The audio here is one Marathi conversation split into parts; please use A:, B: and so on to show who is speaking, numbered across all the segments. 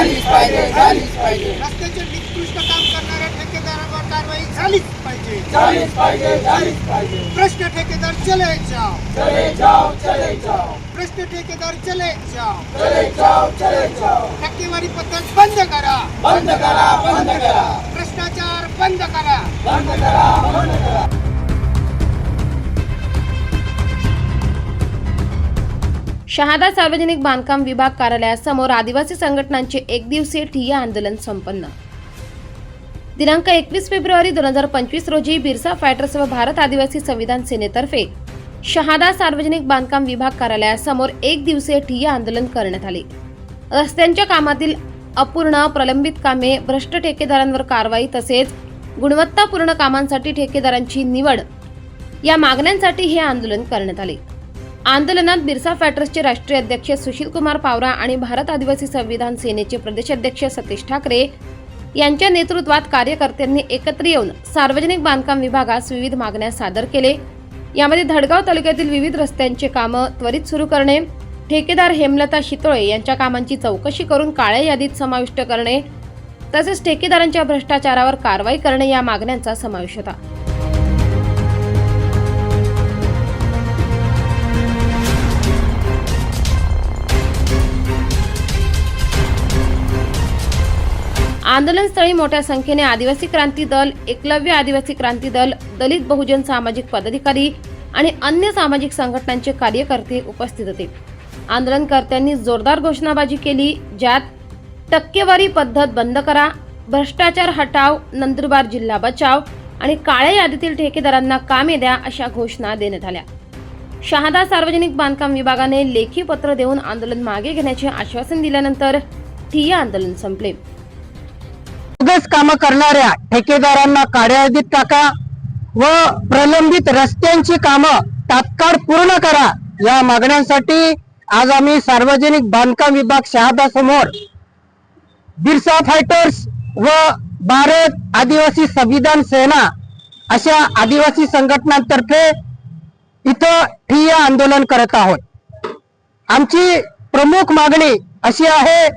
A: झालीच पाहिजे झालीच पाहिजे.
B: रस्त्याचे निकृष्ट काम करणाऱ्या ठेकेदारांवर कारवाई झालीच पाहिजे.
A: झालीच पाहिजे झालीच पाहिजे.
B: भ्रष्ट ठेकेदार चले जाओ.
A: चले जाओ चले जाओ.
B: भ्रष्ट ठेकेदार चले जाओ.
A: चले जाओ चले जाओ.
B: टक्केवारी पद्धत बंद करा.
A: बंद करा बंद करा.
B: भ्रष्टाचार बंद करा.
A: बंद करा बंद करा.
C: शहादा सार्वजनिक बांधकाम विभाग कार्यालयासमोर आदिवासी संघटनांचे एक दिवसीय ठिय्या आंदोलन संपन्न. दिनांक एकवीस फेब्रुवारी दोन हजार पंचवीस रोजी बिरसा फायटर्स व भारत आदिवासी संविधान सेनेतर्फे शहादा सार्वजनिक बांधकाम विभाग कार्यालयासमोर एक दिवसीय ठिय्या आंदोलन करण्यात आले. रस्त्यांच्या कामातील अपूर्ण प्रलंबित कामे भ्रष्ट ठेकेदारांवर कारवाई तसेच गुणवत्तापूर्ण कामांसाठी ठेकेदारांची निवड या मागण्यांसाठी हे आंदोलन करण्यात आले. आंदोलनात बिरसा फॅटर्सचे राष्ट्रीय अध्यक्ष सुशील कुमार पावरा आणि भारत आदिवासी संविधान सेनेचे प्रदेशाध्यक्ष सतीश ठाकरे यांच्या नेतृत्वात कार्यकर्त्यांनी एकत्र येऊन सार्वजनिक बांधकाम विभागास विविध मागण्या सादर केले. यामध्ये धडगाव तालुक्यातील विविध रस्त्यांचे कामं त्वरित सुरू करणे ठेकेदार हेमलता शितोळे यांच्या कामांची चौकशी करून काळ्या यादीत समाविष्ट करणे तसेच ठेकेदारांच्या भ्रष्टाचारावर कारवाई करणे या मागण्यांचा समावेश होता. आंदोलनस्थळी मोठ्या संख्येने आदिवासी क्रांती दल एकलव्य आदिवासी क्रांती दल दलित बहुजन सामाजिक पदाधिकारी आणि अन्य सामाजिक संघटनांचे कार्यकर्ते उपस्थित होते. आंदोलनकर्त्यांनी जोरदार घोषणाबाजी केली ज्यात टक्केवारी पद्धत बंद करा भ्रष्टाचार हटाव नंदुरबार जिल्हा बचाव आणि काळ्या यादीतील ठेकेदारांना कामे द्या अशा घोषणा देण्यात आल्या. शहादा सार्वजनिक बांधकाम विभागाने लेखी पत्र देऊन आंदोलन मागे घेण्याचे आश्वासन दिल्यानंतर ठिय्या आंदोलन संपले.
D: बोगस कामं करणाऱ्या ठेकेदारांना काड्या टाका व प्रलंबित रस्त्यांची कामं तात्काळ पूर्ण करा या मागण्यांसाठी आज आम्ही सार्वजनिक बांधकाम विभाग शहादा समोर बिरसा फायटर्स व भारत आदिवासी संविधान सेना अशा आदिवासी संघटनांतर्फे इथं ठिय्या आंदोलन करत आहोत. आमची प्रमुख मागणी अशी आहे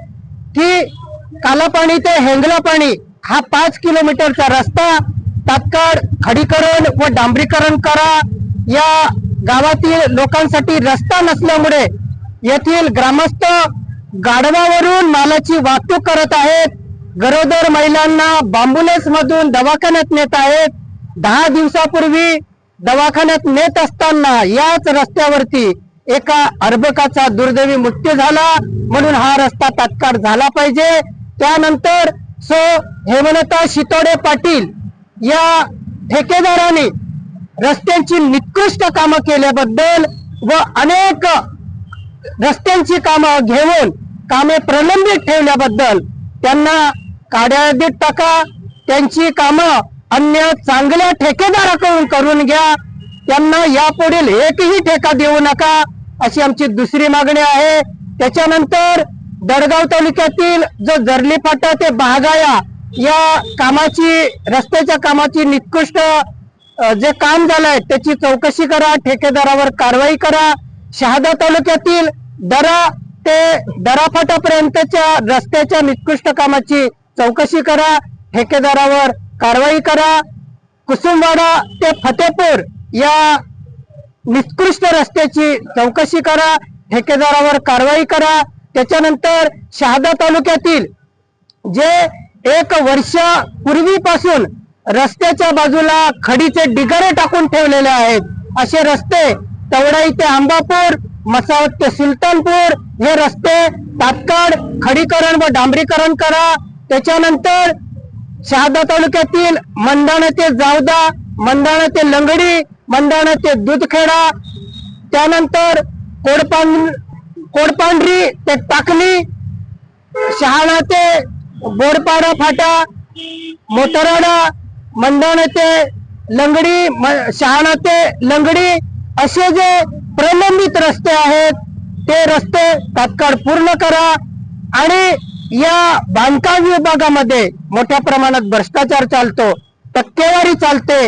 D: की कालापाणी ते हेंगलापाणी हा पाच किलोमीटरचा रस्ता तात्काळ खडीकरण व डांबरीकरण करा. या गावातील लोकांसाठी रस्ता नसल्यामुळे येथील ग्रामस्थ गाढवावरून मालाची वाहतूक करत आहेत. गरोदर महिलांना बांबुलेस मधून दवाखान्यात नेत आहेत. दहा दिवसापूर्वी दवाखान्यात नेत असताना याच रस्त्यावरती एका अर्भकाचा दुर्दैवी मृत्यू झाला. म्हणून हा रस्ता तात्काळ झाला पाहिजे. त्यानंतर सो हेमलता शितोडे पाटील या ठेकेदाराने रस्त्यांची निकृष्ट कामं केल्याबद्दल व अनेक रस्त्यांची कामं घेऊन कामे प्रलंबित ठेवल्याबद्दल त्यांना काड्यादीत टाका त्यांची कामं अन्य चांगल्या ठेकेदाराकडून करून घ्या त्यांना यापुढील एकही ठेका देऊ नका अशी आमची दुसरी मागणी आहे. त्याच्यानंतर दडगाव तालुक्यातील जो जर्ली फाटा ते बहागाया या कामाची रस्त्याच्या कामाची निकृष्ट जे काम झालंय त्याची चौकशी करा ठेकेदारावर कारवाई करा. शहादा तालुक्यातील दरा ते दरा फाटापर्यंतच्या रस्त्याच्या निकृष्ट कामाची चौकशी करा ठेकेदारावर कारवाई करा. कुसुमवाडा ते फतेपूर या निकृष्ट रस्त्याची चौकशी करा ठेकेदारावर कारवाई करा. त्याच्यानंतर शहादा तालुक्यातील जे एक वर्षापूर्वीपासून रस्त्याच्या बाजूला खडीचे डिगारे टाकून ठेवलेले आहेत असे रस्ते तवडाई ते आंबापूर मसावत ते सुलतानपूर हे रस्ते तात्काळ खडीकरण व डांबरीकरण करा. त्याच्यानंतर शहादा तालुक्यातील मंदाणा ते जावदा मंदाणा ते लंगडी मंदाणा ते दूधखेडा त्यानंतर कोडपान कोडपांढरी ते टाकली शहाणा ते बोरपाडा फाटा मोटराडा मंदाणा ते लंगडी म- शहाणा ते लंगडी असे जे प्रलंबित रस्ते आहेत ते रस्ते तात्काळ पूर्ण करा आणि या बांधकाम विभागामध्ये मोठ्या प्रमाणात भ्रष्टाचार चालतो टक्केवारी चालते.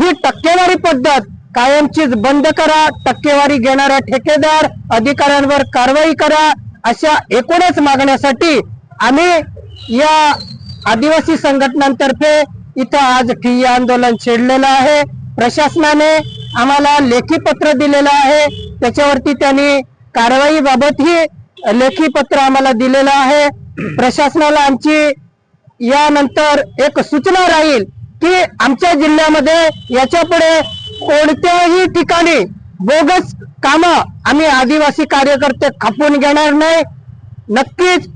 D: ही टक्केवारी पद्धत कायमचीच बंद करा टक्केवारी घेणाऱ्या ठेकेदार अधिकाऱ्यांवर कारवाई करा अशा एकूणच मागण्यासाठी आम्ही या आदिवासी संघटनांतर्फे इथं आज ठिय्या आंदोलन छेडलेलं आहे. प्रशासनाने आम्हाला लेखी पत्र दिलेलं आहे. त्याच्यावरती त्यांनी कारवाईबाबतही लेखी पत्र आम्हाला दिलेलं आहे. प्रशासनाला आमची यानंतर एक सूचना राहील की आमच्या जिल्ह्यामध्ये याच्यापुढे कोणत्याही ठिकाणी बोगस काम आम्ही आदिवासी कार्यकर्ते खपवून घेणार नाही. नक्कीच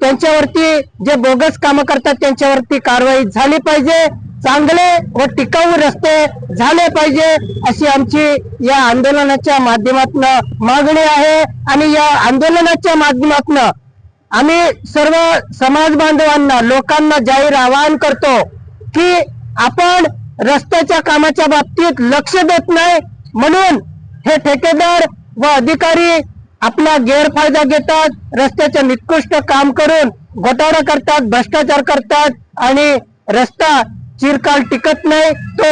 D: त्यांच्यावरती जे बोगस कामं करतात त्यांच्यावरती कारवाई झाली पाहिजे. चांगले व टिकाऊ रस्ते झाले पाहिजे अशी आमची या आंदोलनाच्या माध्यमातून मागणी आहे आणि या आंदोलनाच्या माध्यमातून आम्ही सर्व समाज बांधवांना लोकांना जाहीर आवाहन करतो की आपण रस्त्याच्या कामाच्या बाबतीत लक्ष देत नाही. म्हणून हे ठेकेदार व अधिकारी आपला गैरफायदा घेतात रस्त्याचे निकृष्ट काम करून घोटाळा करतात भ्रष्टाचार करतात आणि रस्ता चिरकाल टिकत नाही तो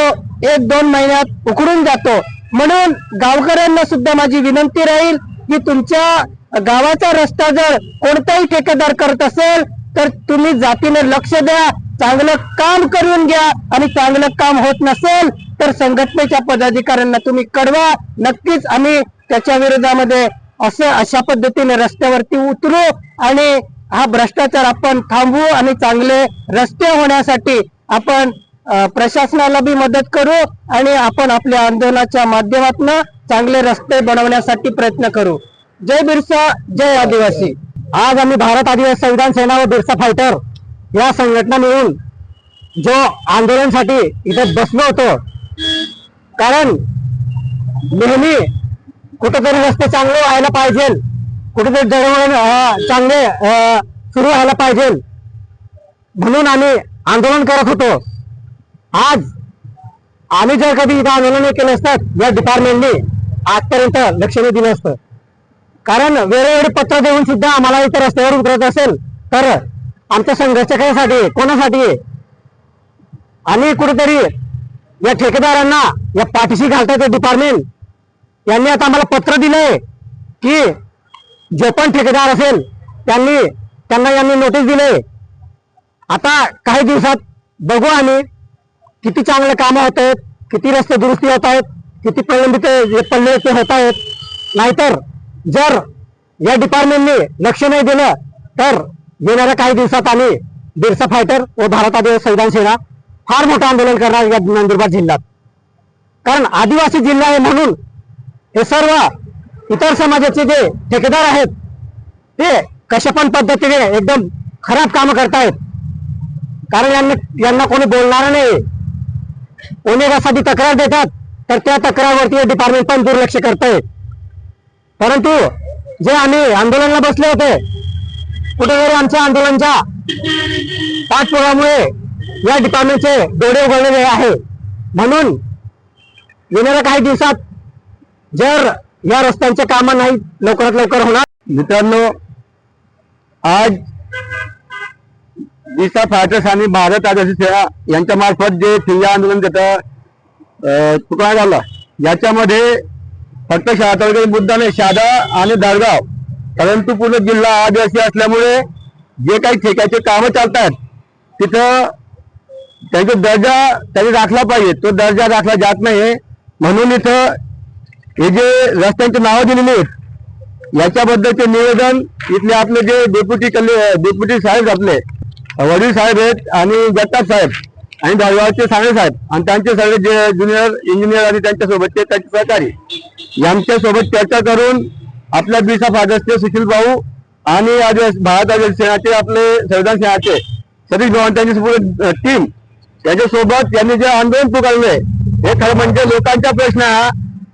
D: एक दोन महिन्यात उकडून जातो. म्हणून गावकऱ्यांना सुद्धा माझी विनंती राहील की तुमच्या गावाचा रस्ता जर कोणताही ठेकेदार करत असेल तर तुम्ही जातीने लक्ष द्या. चांगलं काम करून घ्या आणि चांगलं काम होत नसेल तर संघटनेच्या पदाधिकाऱ्यांना तुम्ही कळवा. नक्कीच आम्ही त्याच्या विरोधामध्ये असं अशा पद्धतीने रस्त्यावरती उतरू आणि हा भ्रष्टाचार आपण थांबवू आणि चांगले रस्ते होण्यासाठी आपण प्रशासनाला बी मदत करू आणि आपण आपल्या आंदोलनाच्या माध्यमातून चांगले रस्ते बनवण्यासाठी प्रयत्न करू. जय बिरसा जय आदिवासी. आज आम्ही भारत आदिवासी संविधान सेना व बिरसा फायटर. या संघटना मिळून जो आंदोलनासाठी इथे बसलो होतो कारण नेहमी कुठेतरी रस्ते चांगले व्हायला पाहिजे कुठेतरी दळवळण चांगले सुरू व्हायला पाहिजे म्हणून आम्ही आंदोलन करत होतो. आज आम्ही जर कधी इथं आंदोलन केलं असतं या डिपार्टमेंटने आजपर्यंत लक्ष नाही दिलं असतं. कारण वेळोवेळी पत्र देऊन सुद्धा आम्हाला इथं रस्त्यावर उतरत असेल तर आमच्या संघर्ष कशासाठी कोणासाठी? आणि कुठेतरी या ठेकेदारांना या पाठीशी घालतात डिपार्टमेंट यांनी आता आम्हाला पत्र दिलंय की जो पण ठेकेदार असेल त्यांनी त्यांना यांनी नोटीस दिले आता काही दिवसात बघू आम्ही किती चांगले कामं होत आहेत किती रस्ते दुरुस्ती होत आहेत किती प्रलंबित जे पडले ते होत आहेत. नाहीतर जर या डिपार्टमेंटने लक्ष नाही दिलं तर येणाऱ्या काही दिवसात आम्ही बिरसा फायटर व भारत आदिवासी संविधान सेना फार मोठं आंदोलन करणार या नंदुरबार जिल्ह्यात. कारण आदिवासी जिल्हा आहे म्हणून हे सर्व इतर समाजाचे जे ठेकेदार आहेत ते कशा पण पद्धतीने एकदम खराब कामं करतायत. कारण यांना यांना कोणी बोलणार नाही. ओनेगासाठी तक्रार देतात तर त्या तक्रारवरती हे डिपार्टमेंट पण दुर्लक्ष करतंय. परंतु जे आम्ही आंदोलनाला बसले होते कुठेतरी आमच्या आंदोलनच्या पाठपुरामुळे या डिपार्टमेंटचे डोळे उघडलेले आहे. म्हणून येणाऱ्या काही दिवसात जर या रस्त्यांचे कामं नाही लवकरात लवकर होणार. मित्रांनो आज दिसा फायटर्स आणि भारत आदर्श सेना यांच्या मार्फत जे ठिय्या आंदोलन त्याचा तुकडा झाला याच्यामध्ये फक्त शहा तालुक्याचा मुद्दा नाही शादा आणि दळगाव परंतु पूर्ण जिल्हा आदिवासी असल्यामुळे जे काही ठेक्याचे कामं चालतात तिथं त्यांचा दर्जा त्यांनी राखला पाहिजे. तो दर्जा राखला जात नाही म्हणून इथं हे जे रस्त्यांची नावं दिलेली आहेत याच्याबद्दलचे निवेदन इथले आपले जे डेप्युटी कले डेप्युटी साहेब आपले वडील साहेब आहेत आणि जगताप साहेब आणि दरबारचे साने साहेब आणि त्यांचे सगळे जे ज्युनियर इंजिनियर आणि त्यांच्यासोबतचे त्यांचे सहकारी. यांच्यासोबत चर्चा करून आपल्या बिसा फादर्सचे सुशील भाऊ आणि आदिवासी भारत आदिवासी सेनाचे आपले संविधान सेनाचे सतीश भवन त्यांची टीम त्याच्यासोबत त्यांनी जे आंदोलन पुकारले हे खरं म्हणजे लोकांचा प्रश्न हा.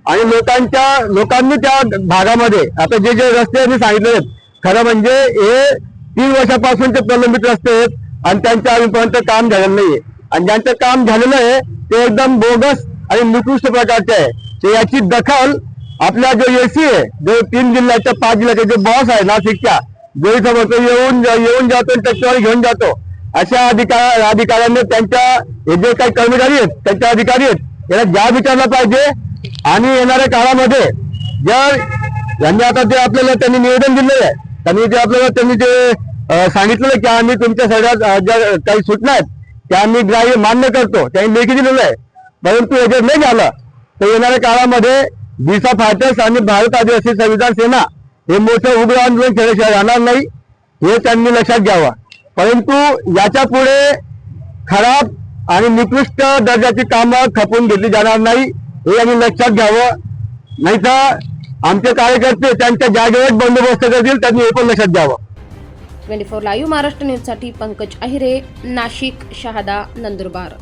D: आणि लोकांच्या लोकांनी त्या भागामध्ये आता जे जे रस्ते यांनी सांगितले आहेत खरं म्हणजे हे तीन वर्षापासून ते प्रलंबित रस्ते आहेत आणि त्यांचं अजूनपर्यंत काम झालेलं नाहीये. आणि ज्यांचं काम झालेलं आहे ते एकदम बोगस आणि निकृष्ट प्रकारचे आहे. याची दखल आपल्या जो एसी आहे जो तीन जिल्ह्याच्या पाच जिल्ह्याचे जे बॉस आहे नाशिकच्या जो इथं येऊन येऊन जातो आणि टक्केवारी घेऊन जातो. अशा अधिकार अधिकाऱ्यांनी त्यांच्या हे जे काही कर्मचारी आहेत त्यांच्या अधिकारी आहेत याला ज्या विचारला पाहिजे. आणि येणाऱ्या काळामध्ये जर यांनी आता ते आपल्याला त्यांनी निवेदन दिलेलं आहे त्यांनी जे आपल्याला त्यांनी जे
E: अं, सांगितलेलं की आम्ही तुमच्या सगळ्या ज्या काही सूचना आहेत त्या आम्ही ग्राह्य मान्य करतो त्यांनी लेखी दिलेलं आहे. परंतु याच्यात नाही झालं तर येणाऱ्या काळामध्ये दिसा फायटर्स आणि भारत आदिवासी संविधान सेना हे मोठं उग्र आंदोलन केल्याशिवाय राहणार नाही हे त्यांनी लक्षात घ्यावं. परंतु याच्यापुढे खराब आणि निकृष्ट दर्जाची कामं खपून घेतली जाणार नाही हे आम्ही लक्षात घ्यावं. नाही तर आमचे कार्यकर्ते त्यांच्या जागेवर बंदोबस्त करतील त्यांनी हे पण लक्षात घ्यावं.
C: ट्वेंटी फोर लाईव्ह महाराष्ट्र न्यूजसाठी पंकज अहिरे नाशिक शहादा नंदुरबार.